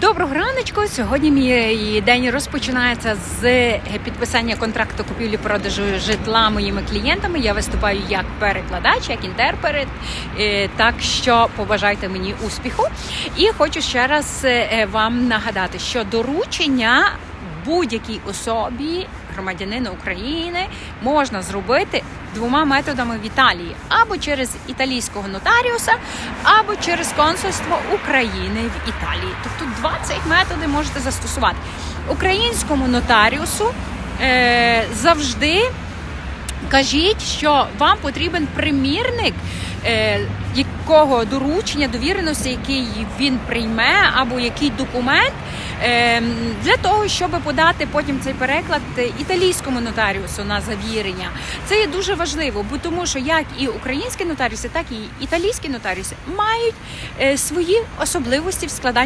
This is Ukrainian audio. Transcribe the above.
Доброго раночку. Сьогодні мій день розпочинається з підписання контракту купівлі-продажу житла моїми клієнтами. Я виступаю як перекладач, як інтерпрет. Е, Так що побажайте мені успіху. І хочу ще раз е, вам нагадати, що доручення будь-якій особі, громадянину України, можна зробити двома методами в Італії: або через італійського нотаріуса, або через консульство України в Італії. Тобто два цих методи можете застосувати. Українському нотаріусу е, завжди кажіть, що вам потрібен примірник. е, Якого доручення довіреності, який він прийме, або який документ для того, щоб подати потім цей переклад італійському нотаріусу на завірення. Це є дуже важливо, бо тому що як і українські нотаріуси, так і італійські нотаріуси мають е, свої особливості в складанні